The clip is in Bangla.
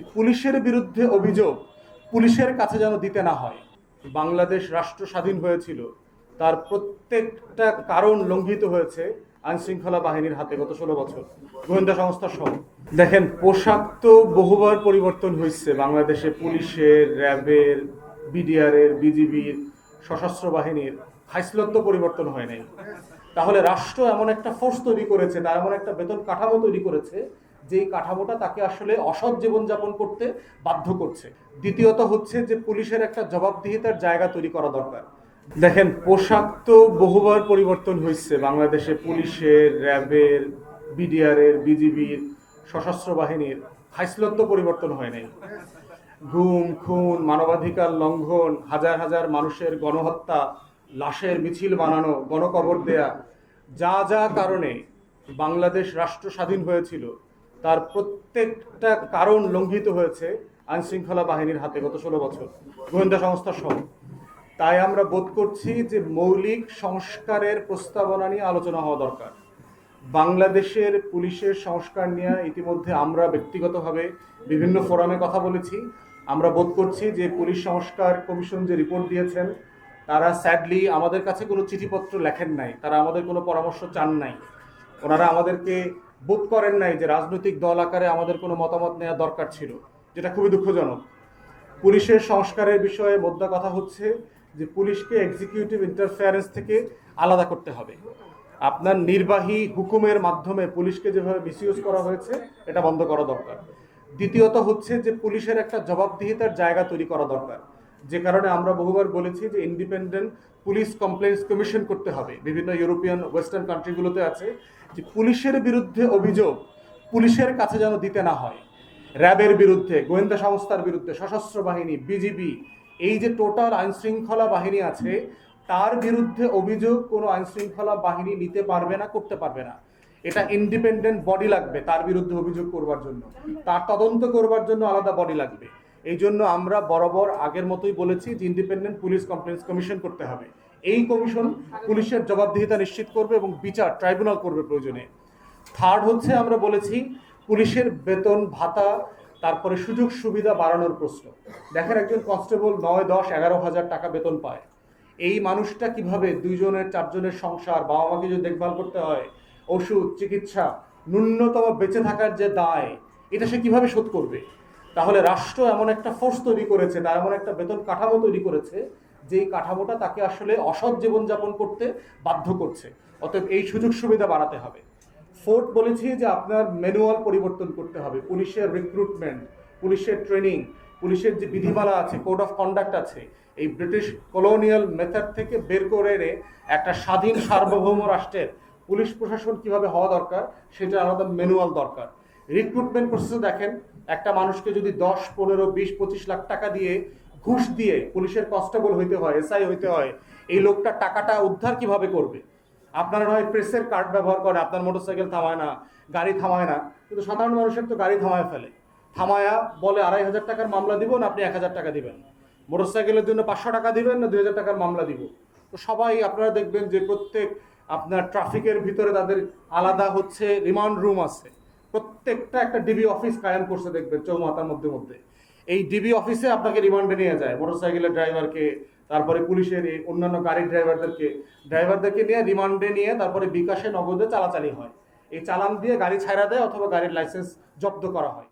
যে পুলিশের বিরুদ্ধে অভিযোগ পুলিশের কাছে যেন দিতে না হয়। বাংলাদেশ রাষ্ট্র স্বাধীন হয়েছিল। তার প্রত্যেকটা কারণ লঙ্ঘিত হয়েছে আইন শৃঙ্খলা বাহিনীর হাতে গত ষোলো বছর। গোয়েন্দা সংস্থা সহ। দেখেন, পোশাক তো বহুবার পরিবর্তন হয়েছে বাংলাদেশে পুলিশের, র্যাবের, বিডিআরের, বিজিবির, সশস্ত্র বাহিনীর হাইসলত তো পরিবর্তন হয় নাই। তাহলে রাষ্ট্র এমন একটা ফোর্স তৈরি করেছে, তার এমন একটা বেতন কাঠামো তৈরি করেছে যেই কাঠামোটা তাকে আসলে অসৎ জীবনযাপন করতে বাধ্য করছে। দ্বিতীয়ত হচ্ছে যে পুলিশের একটা জবাবদিহিতার জায়গা তৈরি করা দরকার। দেখেন, পোশাক তো বহুবার পরিবর্তন হয়েছে বাংলাদেশে। পুলিশের, র্যাবের, বিডিআরের, বিজিবির, সশস্ত্র বাহিনীর হাইসলত তো পরিবর্তন হয় নাই। গুম খুন, মানবাধিকার লঙ্ঘন, হাজার হাজার মানুষের গণহত্যা, লাশের মিছিল বানানো, গণকবর দেয়া, যা যা কারণে বাংলাদেশ রাষ্ট্র স্বাধীন হয়েছিল তার প্রত্যেকটা কারণ লঙ্ঘিত হয়েছে আইন শৃঙ্খলা বাহিনীর হাতে গত ষোলো বছর, গোয়েন্দা সংস্থা সহ। তাই আমরা বোধ করছি যে মৌলিক সংস্কারের প্রস্তাবনা নিয়ে আলোচনা হওয়া দরকার। বাংলাদেশের পুলিশের সংস্কার নিয়ে ইতিমধ্যে আমরা ব্যক্তিগতভাবে বিভিন্ন ফোরামে কথা বলেছি। আমরা বোধ করছি যে পুলিশ সংস্কার কমিশন যে রিপোর্ট দিয়েছেন, তারা স্যাডলি আমাদের কাছে কোনো চিঠিপত্র লেখেন নাই, তারা আমাদের কোনো পরামর্শ চান নাই। ওনারা আমাদেরকে বোধ করেন নাই যে রাজনৈতিক দল আকারে আমাদের কোনো মতামত নেওয়া দরকার ছিল, যেটা খুবই দুঃখজনক। পুলিশের সংস্কারের বিষয়ে মোদ্দা কথা হচ্ছে যে পুলিশকে এক্সিকিউটিভ ইন্টারফেয়ারেন্স থেকে আলাদা করতে হবে। আপনার নির্বাহী হুকুমের মাধ্যমে পুলিশকে যেভাবে মিসইউজ করা হয়েছে, এটা বন্ধ করা দরকার। দ্বিতীয়ত হচ্ছে যে পুলিশের একটা জবাবদিহিতার জায়গা তৈরি করা দরকার। যে কারণে আমরা বহুবার বলেছি যে ইন্ডিপেন্ডেন্ট পুলিশ কমপ্লেন্টস কমিশন করতে হবে। বিভিন্ন ইউরোপিয়ান ওয়েস্টার্ন কান্ট্রিগুলোতে আছে যে পুলিশের বিরুদ্ধে অভিযোগ পুলিশের কাছে যেন দিতে না হয়। র্যাবের বিরুদ্ধে, গোয়েন্দা সংস্থার বিরুদ্ধে, সশস্ত্র বাহিনী বিজিবি এই যে টোটাল আইন শৃঙ্খলা বাহিনী আছে, তার বিরুদ্ধে অভিযোগ কোনো আইন শৃঙ্খলা বাহিনী নিতে পারবে না, করতে পারবে না। এটা ইন্ডিপেন্ডেন্ট বডি লাগবে তার বিরুদ্ধে অভিযোগ করবার জন্য। তার তদন্ত করবার জন্য আলাদা বডি লাগবে। এই জন্য আমরা বরাবর আগের মতোই বলেছি যে ইন্ডিপেন্ডেন্ট পুলিশ কমপ্লেন্স কমিশন করতে হবে। এই কমিশন পুলিশের জবাবদিহিতা নিশ্চিত করবে এবং বিচার ট্রাইব্যুনাল করবে প্রয়োজনে। থার্ড হচ্ছে আমরা বলেছি পুলিশের বেতন, ভাতা, তারপরে সুযোগ সুবিধা বাড়ানোর প্রশ্ন। দেখেন একজন কনস্টেবল নয়, দশ, এগারো হাজার টাকা বেতন পায়। এই মানুষটা কীভাবে দুইজনের, চারজনের সংসার বাবা মাকে যদি দেখভাল করতে হয়, ওষুধ, চিকিৎসা, ন্যূনতম বেঁচে থাকার যে দায়, এটা সে কীভাবে শোধ করবে? তাহলে রাষ্ট্র এমন একটা ফোর্স তৈরি করেছে, তার এমন একটা বেতন কাঠামো তৈরি করেছে, যেই কাঠামোটা তাকে আসলে অসৎ জীবনযাপন করতে বাধ্য করছে। অতএব এই সুযোগ সুবিধা বাড়াতে হবে। ফোর্থ বলেছি যে আপনার ম্যানুয়াল পরিবর্তন করতে হবে। পুলিশের রিক্রুটমেন্ট পুলিশের ট্রেনিং পুলিশের যে বিধিমালা আছে কোড অফ কন্ডাক্ট আছে, এই ব্রিটিশ কলোনিয়াল মেথড থেকে বের করে এনে একটা স্বাধীন সার্বভৌম রাষ্ট্রের পুলিশ প্রশাসন কীভাবে হওয়া দরকার, সেটা আলাদা ম্যানুয়াল দরকার। রিক্রুটমেন্ট প্রসেসে দেখেন, একটা মানুষকে যদি দশ, পনেরো, বিশ, পঁচিশ লাখ টাকা দিয়ে ঘুষ দিয়ে পুলিশের কনস্টেবল হইতে হয় এসআই হইতে হয়, এই লোকটা টাকাটা উদ্ধার কীভাবে করবে? আপনারা নয় প্রেসের কার্ড ব্যবহার করে, আপনার মোটরসাইকেল থামায় না, গাড়ি থামায় না, কিন্তু সাধারণ মানুষের তো গাড়ি থামায় ফেলে। থামায়া বলে, আড়াই হাজার টাকার মামলা দিব না, আপনি এক হাজার টাকা দিবেন। মোটরসাইকেলের জন্য পাঁচশো টাকা দিবেন না, দুই হাজার টাকার মামলা দিব? তো সবাই আপনারা দেখবেন যে প্রত্যেক আপনার ট্রাফিকের ভিতরে তাদের আলাদা হচ্ছে রিমান্ড রুম আছে। প্রত্যেকটা একটা ডিবি অফিস কায়েম করছে দেখবেন, চৌমাথার মধ্যে মধ্যে। এই ডিবি অফিসে আপনাকে রিমান্ডে নিয়ে যায়, মোটরসাইকেলের ড্রাইভারকে, তারপরে পুলিশের অন্যান্য গাড়ির ড্রাইভারদেরকে। ড্রাইভারদেরকে নিয়ে রিমান্ডে নিয়ে তারপরে বিকাশে নগদে চালাচালি হয়। এই চালান দিয়ে গাড়ি ছাড়া দেয় অথবা গাড়ির লাইসেন্স জব্দ করা হয়।